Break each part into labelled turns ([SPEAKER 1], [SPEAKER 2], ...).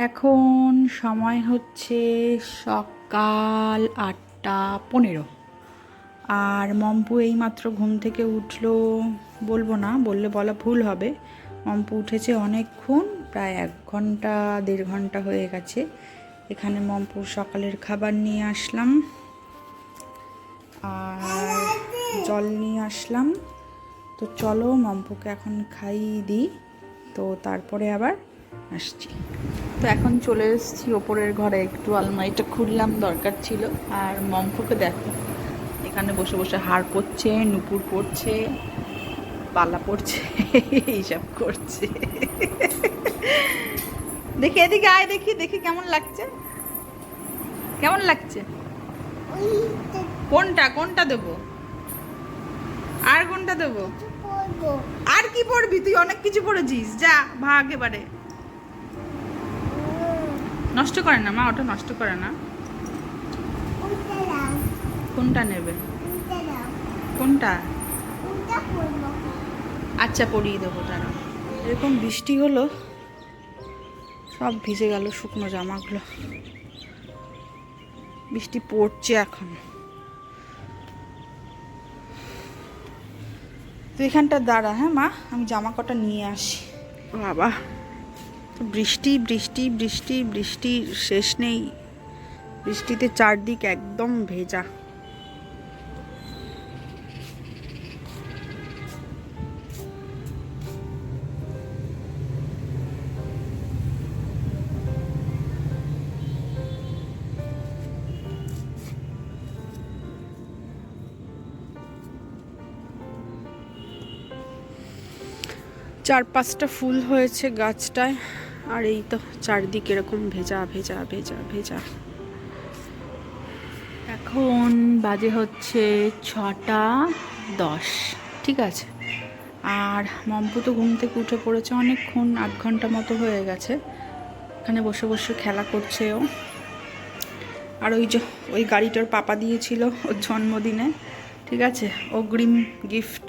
[SPEAKER 1] এখন সময় হচ্ছে সকাল আটটা পনেরো। আর মম্পু এইমাত্র ঘুম থেকে উঠল, বলব না, বললে বলা ভুল হবে। মম্পু উঠেছে অনেকক্ষণ, প্রায় এক ঘণ্টা, দেড় ঘণ্টা হয়ে গেছে। এখানে মম্পুর সকালের খাবার নিয়ে আসলাম। আর জল নিয়ে আসলাম। তো চলো মম্পুকে এখন খাইয়ে দিই। তো তারপরে আবার আসছি। তো এখন চলে এসেছি ওপরের ঘরে। একটু আলমারিটা খুললাম দরকার ছিল। আর মম্পুকে দেখো। এখানে বসে বসে হাড় পড়ছে নুপুর পড়ছে পালা পড়ছে এইসব করছে। দেখি এদিকে আয় দেখি দেখি কেমন লাগছে। কেমন লাগছে? কোনটা কোনটা দেবো? আর কোনটা দেবো? আর কি পড়বি তুই অনেক কিছু পড়েছিস যা ভাগ এবারে। নষ্ট করে না, মা ওটা নষ্ট করে না। কোনটা নেবে? কোনটা? আচ্ছা পরিয়ে দেবো তারা এরকম বৃষ্টি হলো, সব ভিজে গেল শুকনো জামাগুলো। বৃষ্টি পড়ছে এখন। তুই এখানটা দাঁড়া হ্যাঁ মা? আমি জামা কটা নিয়ে আসি। বাবা। তো বৃষ্টি বৃষ্টি বৃষ্টি বৃষ্টির শেষ নেই। বৃষ্টিতে চারদিক একদম ভেজা। চার পাঁচটা ফুল হয়েছে গাছটায়। আর এই তো চারদিক এরকম ভেজা ভেজা ভেজা ভেজা। এখন বাজে হচ্ছে ছটা দশ, ঠিক আছে? আর মম্পু তো ঘুম থেকে উঠে পড়েছে অনেকক্ষণ, আধ ঘণ্টা মতো হয়ে গেছে। এখানে বসে বসে খেলা করছে ও। আর ওই যে, ওই গাড়িটার পাপা দিয়েছিল ওর জন্মদিনে, ঠিক আছে? অগ্রিম গিফট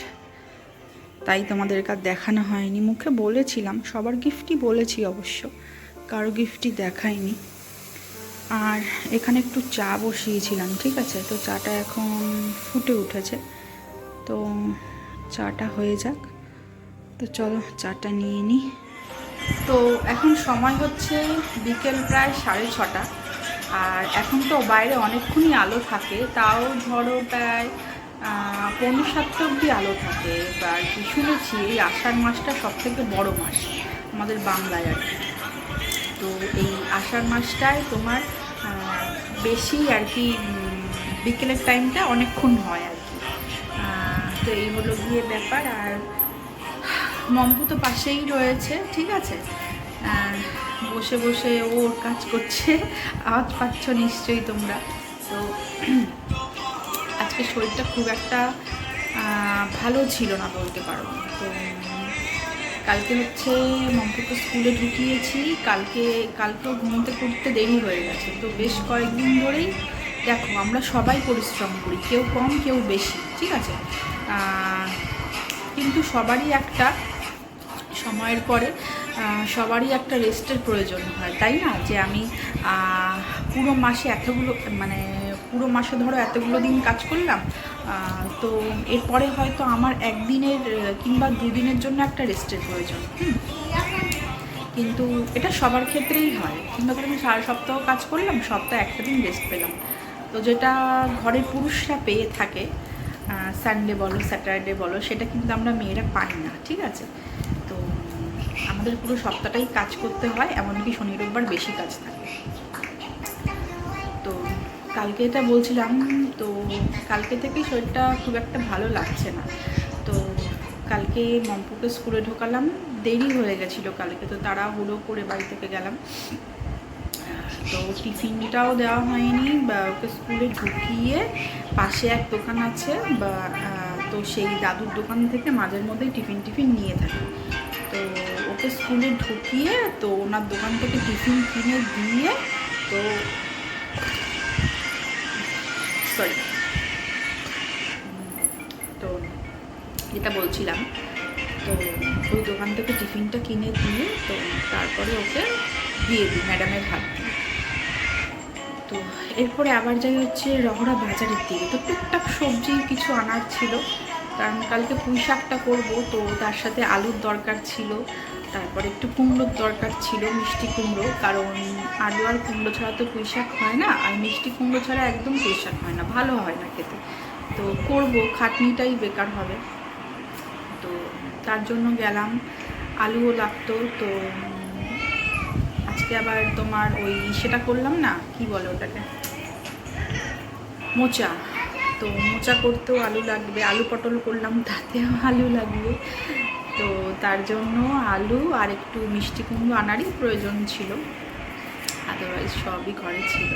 [SPEAKER 1] তাই তোমাদের কাছে দেখানো হয়নি। মুখে বলেছিলাম, সবার গিফটই বলেছি অবশ্য। কারও গিফটই দেখাইনি। আর এখানে একটু চা বসিয়েছিলাম, ঠিক আছে? তো চাটা এখন ফুটে উঠেছে। তো চাটা হয়ে যাক। তো চলো, চাটা নিয়ে নিই তো এখন সময় হচ্ছে বিকেল প্রায় সাড়ে ছটা। আর এখন তো বাইরে অনেকক্ষণই আলো থাকে। তাও ধরো প্রায় আহ, পৌনে সাতটা অবধি আলো থাকে আর কি শুনেছি এই আষাঢ় মাসটা সব থেকে বড় মাস আমাদের বাংলায় আর কি। তো এই আষাঢ় মাসটায় তোমার বেশি আর কি বিকেলের টাইমটা অনেকক্ষণ হয় আর কি। তো এই হলো গিয়ে ব্যাপার আর মম্পু তো পাশেই রয়েছে ঠিক আছে? বসে বসে ও ওর কাজ করছে আওয়াজ পাচ্ছ নিশ্চয়ই তোমরা। তো আজকে শরীরটা খুব একটা ভালো ছিল না বলতে পারো। তো, কালকে হচ্ছে মম্পুকে স্কুলে ঢুকিয়েছি, কালকে কালকেও ঘুমোতে করতে দেরি হয়ে গেছে। তো বেশ কয়েকদিন ধরেই, দেখো আমরা সবাই পরিশ্রম করি, কেউ কম, কেউ বেশি, ঠিক আছে? কিন্তু সবারই একটা সময়ের পরে সবারই একটা রেস্টের প্রয়োজন হয়, তাই না? যে আমি পুরো মাসে এতগুলো মানে পুরো মাসে ধরো এতগুলো দিন কাজ করলাম তো এরপরে হয়তো আমার একদিনের কিংবা দুদিনের জন্য একটা রেস্টের প্রয়োজন। কিন্তু এটা সবার ক্ষেত্রেই হয়। কিংবা আমি সারা সপ্তাহ কাজ করলাম, সপ্তাহে একটা দিন রেস্ট পেলাম। তো যেটা ঘরের পুরুষরা পেয়ে থাকে সানডে বলো স্যাটারডে বলো, সেটা কিন্তু আমরা মেয়েরা পাই না, ঠিক আছে? তো আমাদের পুরো সপ্তাহটাই কাজ করতে হয়, এমনকি শনি রোববার বেশি কাজ থাকে। কালকে এটা বলছিলাম, তো কালকে থেকেই শরীরটা খুব একটা ভালো লাগছে না। তো কালকে মম্পুকে স্কুলে ঢোকালাম, দেরি হয়ে গেছিল কালকে, তো তারা হুড়ো করে বাড়ি থেকে গেলাম। তো টিফিনটাও দেওয়া হয়নি, বা ওকে স্কুলে ঢুকিয়ে পাশে এক দোকান আছে, বা তো সেই দাদুর দোকান থেকে মাঝের মধ্যেই টিফিন টিফিন নিয়ে থাকি। তো ওকে স্কুলে ঢুকিয়ে, তো ওনার দোকান থেকে টিফিন কিনে দিয়ে, তো সরি তো যেটা বলছিলাম, তো ওই দোকান থেকে টিফিনটা কিনে দিয়ে, তো তারপরে ওকে দিয়ে দিই, ম্যাডামের হাত তো এরপরে আবার যাই হচ্ছে রহরা বাজারের দিকে। তো টুকটাক সবজি কিছু আনার ছিল, কারণ কালকে পুঁই শাকটা করব, তো তার সাথে আলুর দরকার ছিল, তারপরে একটু কুমড়োর দরকার ছিল, মিষ্টি কুমড়ো, কারণ আলু আর কুমড়ো ছাড়া তো পুঁই শাক হয় না, আর মিষ্টি কুমড়ো ছাড়া একদম পুঁই শাক হয় না, ভালো হয় না খেতে। তো করব, খাটনিটাই বেকার হবে। তো তার জন্য গেলাম, আলুও লাগতো তো আজকে আবার তোমার ওই সেটা করলাম না, কি বলে ওটাকে? মোচা। তো মোচা করতেও আলু লাগবে, আলু পটল করলাম, তাতেও আলু লাগবে। তো তার জন্য আলু আর একটু মিষ্টি কুমড়ো আনারই প্রয়োজন ছিল। আদারওয়াইজ সবই ঘরে ছিল।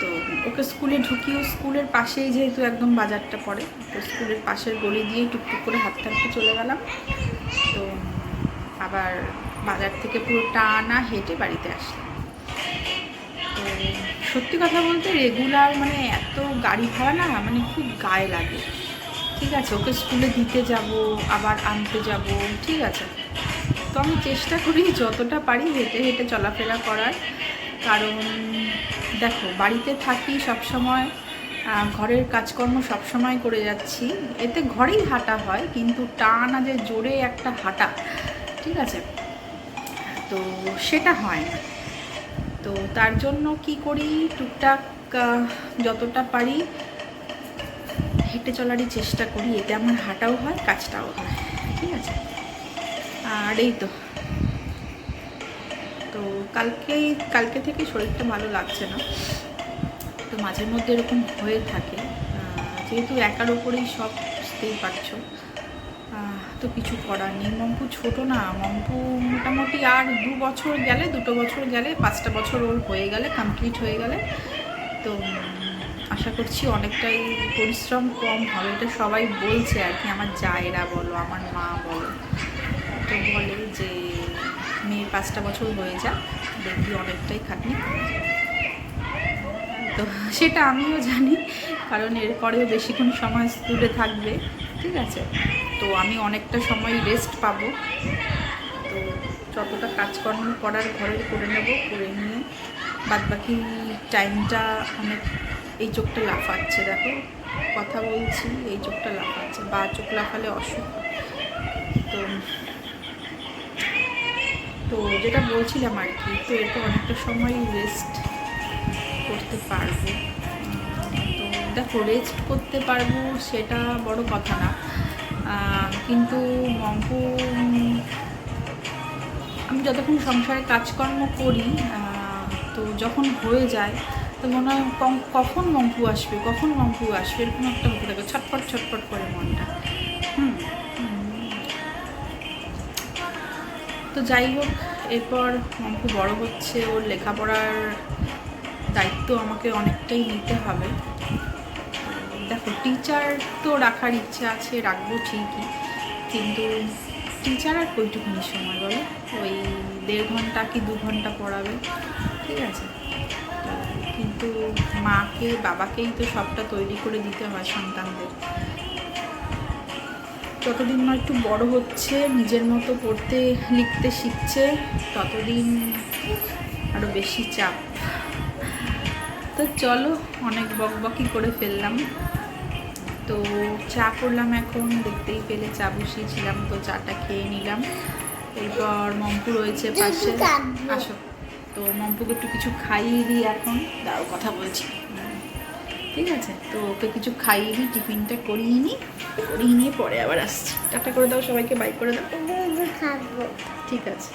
[SPEAKER 1] তো ওকে স্কুলে ঢুকিয়েও স্কুলের পাশেই যেহেতু একদম বাজারটা পড়ে, তো স্কুলের পাশের গলি দিয়েই টুকটুক করে হাঁটতে হাঁটতে চলে গেলাম। তো আবার বাজার থেকে পুরো টানা হেঁটে বাড়িতে আসলাম। তো সত্যি কথা বলতে রেগুলার মানে এত গাড়ি ভাড়া না মানে খুব গায়ে লাগে। ঠিক আছে, ওকে স্কুলে দিতে যাব, আবার আনতে যাব, ঠিক আছে। তো আমি চেষ্টা করি যতটা পারি হেঁটে হেঁটে চলাফেরা করার। কারণ দেখো বাড়িতে থাকি সবসময় আহ, ঘরের কাজকর্ম সবসময় করে যাচ্ছি। এতে ঘরেই হাঁটা হয় কিন্তু টানা যে জোরে একটা হাঁটা ঠিক আছে? তো সেটা হয় তো তার জন্য কি করি টুকটাক যতটা পারি হেঁটে চলারই চেষ্টা করি। এতে আমার হাঁটাও হয় কাজটাও হয় ঠিক আছে? আর এই তো। তো কালকেই কালকে থেকে শরীরটা ভালো লাগছে না। তো মাঝে মধ্যে এরকম হয়ে থাকে। যেহেতু একার ওপরেই সব বুঝতেই পারছ। তো কিছু করার নেই। মম্পু ছোট না। মম্পু মোটামুটি আর দু বছর গেলে, দুটো বছর গেলে, পাঁচটা বছর ওর হয়ে গেলে কমপ্লিট হয়ে গেলে। তো আশা করছি অনেকটাই পরিশ্রম কম হবে। এটা সবাই বলছে আর কি, আমার জায়েরা বলো, আমার মা বলো। পাঁচটা বছর হয়ে যাক দেখবি অনেকটাই খাটনি। তো সেটা আমিও জানি, কারণ এরপরেও বেশিক্ষণ সময় স্কুলে থাকবে, ঠিক আছে? তো আমি অনেকটা সময় রেস্ট পাবো। তো যতটা কাজকর্ম করার ঘরের করে নেব, করে নিয়ে বাদবাকি টাইমটা অনেক, এই চোখটা লাফাচ্ছে, দেখো। কথা বলছি, এই চোখটা লাফাচ্ছে, বা চোখ লাফালে অসুখ। তো তো যেটা বলছিলাম আর কি, তো এটা অনেকটা সময় রেস্ট করতে পারব। তো দেখো রেস্ট করতে পারব সেটা বড় কথা না। কিন্তু মম্পু আমি যতক্ষণ সংসারে কাজকর্ম করি তো যখন হয়ে যায়, তো মনে হয় কখন মম্পু আসবে, কখন মম্পু আসবে, এরকম একটা হতে থাকে, ছটফট ছটফট করে মনটা। হুম। তো যাই হোক, এরপর মম্পু বড় হচ্ছে, ওর লেখাপড়ার দায়িত্ব আমাকে অনেকটাই নিতে হবে। দেখো টিচার তো রাখার ইচ্ছা আছে, রাখব ঠিকই, কিন্তু টিচার আর কইটুকুনি সময় বলো? ওই দেড় ঘণ্টা কি দু ঘণ্টা পড়াবে? ঠিক আছে। কিন্তু মাকে, বাবাকেই তো সবটা তৈরি করে দিতে হয় সন্তানদের। যতদিন না একটু বড় হচ্ছে নিজের মতো পড়তে লিখতে শিখছে ততদিন আরও বেশি চাপ। তো চলো অনেক বকবকি করে ফেললাম। তো চা করলাম এখন দেখতেই পেলে চা বসিয়েছিলাম তো চাটা খেয়ে নিলাম। এরপর মম্পু রয়েছে পাশে। আসো। তো মম্পুকে একটু কিছু খাইয়ে দিই এখন। দাও কথা বলছি। ঠিক আছে? তো ওকে কিছু খাইয়ে নিই টিফিনটা করিয়ে নিই করিয়ে নিয়ে পরে আবার আসছি। টাটা করে দাও সবাইকে বাইক করে দাও। ঠিক আছে।